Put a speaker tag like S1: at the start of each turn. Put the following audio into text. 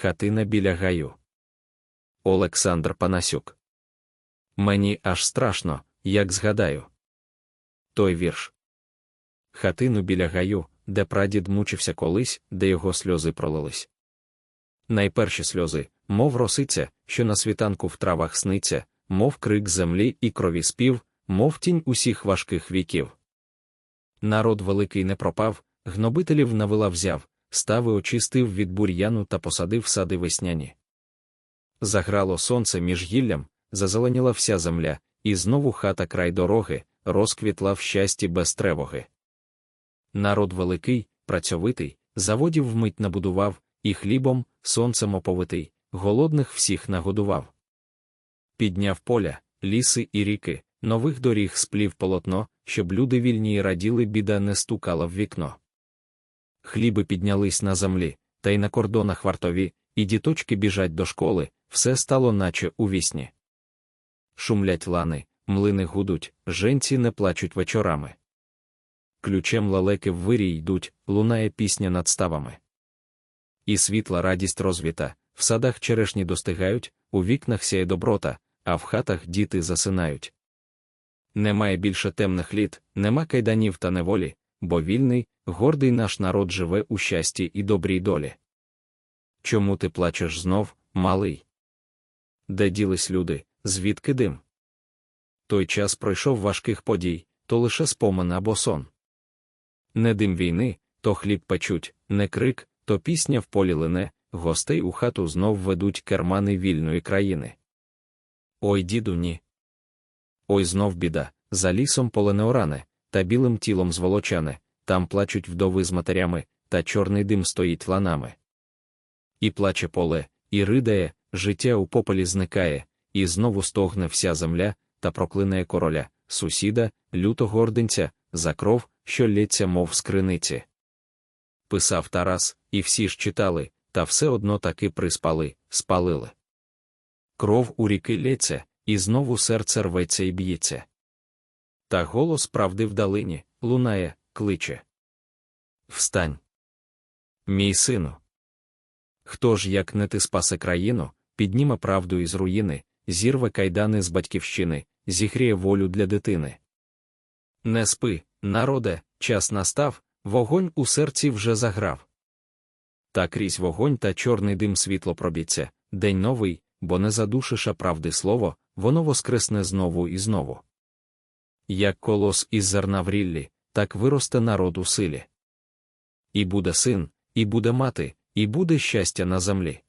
S1: хатина біля гаю. Олександр Панасюк. Мені аж страшно, як згадаю. Той вірш. Хатину біля гаю, де прадід мучився колись, де його сльози пролились. Найперші сльози, мов росиця, що на світанку в травах сниться, мов крик землі і крові спів, мов тінь усіх важких віків. Народ великий не пропав, гнобителів на вила взяв, стави очистив від бур'яну та посадив сади весняні. Заграло сонце між гіллям, зазеленіла вся земля, і знову хата край дороги, розквітла в щасті без тривоги. Народ великий, працьовитий, заводів вмить набудував, і хлібом, сонцем оповитий, голодних всіх нагодував. Підняв поля, ліси і ріки, нових доріг сплів полотно, щоб люди вільні й раділи, біда не стукала в вікно. Хліби піднялись на землі, та й на кордонах вартові, і діточки біжать до школи, все стало, наче у вісні. Шумлять лани, млини гудуть, женці не плачуть вечорами. Ключем лалеки в вирій йдуть, лунає пісня над ставами. І світла радість розвіта, в садах черешні достигають, у вікнах сяє доброта, а в хатах діти засинають. Немає більше темних літ, нема кайданів та неволі, бо вільний, гордий наш народ живе у щасті і добрій долі. Чому ти плачеш знов, малий? Де ділись люди, звідки дим? Той час пройшов важких подій, то лише спомин або сон. Не дим війни, то хліб печуть, не крик, то пісня в полі лине, гостей у хату знов ведуть кермани вільної країни. Ой, діду, ні. Ой, знов біда, за лісом поле не оране, та білим тілом зволочане, там плачуть вдови з матерями, та чорний дим стоїть ланами. І плаче поле, і ридає, життя у попелі зникає, і знову стогне вся земля, та проклинає короля, сусіда, лютого орденця, за кров, що лється, мов з криниці. Писав Тарас, і всі ж читали, та все одно таки приспали, спалили. Кров у ріки лється, і знову серце рветься і б'ється. Та голос правди вдалині, лунає, кличе. Встань. Мій сину. Хто ж, як не ти спасе країну, підніме правду із руїни, зірве кайдани з батьківщини, зігріє волю для дитини. Не спи, народе, час настав, вогонь у серці вже заграв. Та крізь вогонь та чорний дим світло пробіться, день новий, бо не задушиш а правди слово, воно воскресне знову і знову. Як колос із зерна в ріллі, так виросте народ у силі. І буде син, і буде мати, і буде щастя на землі.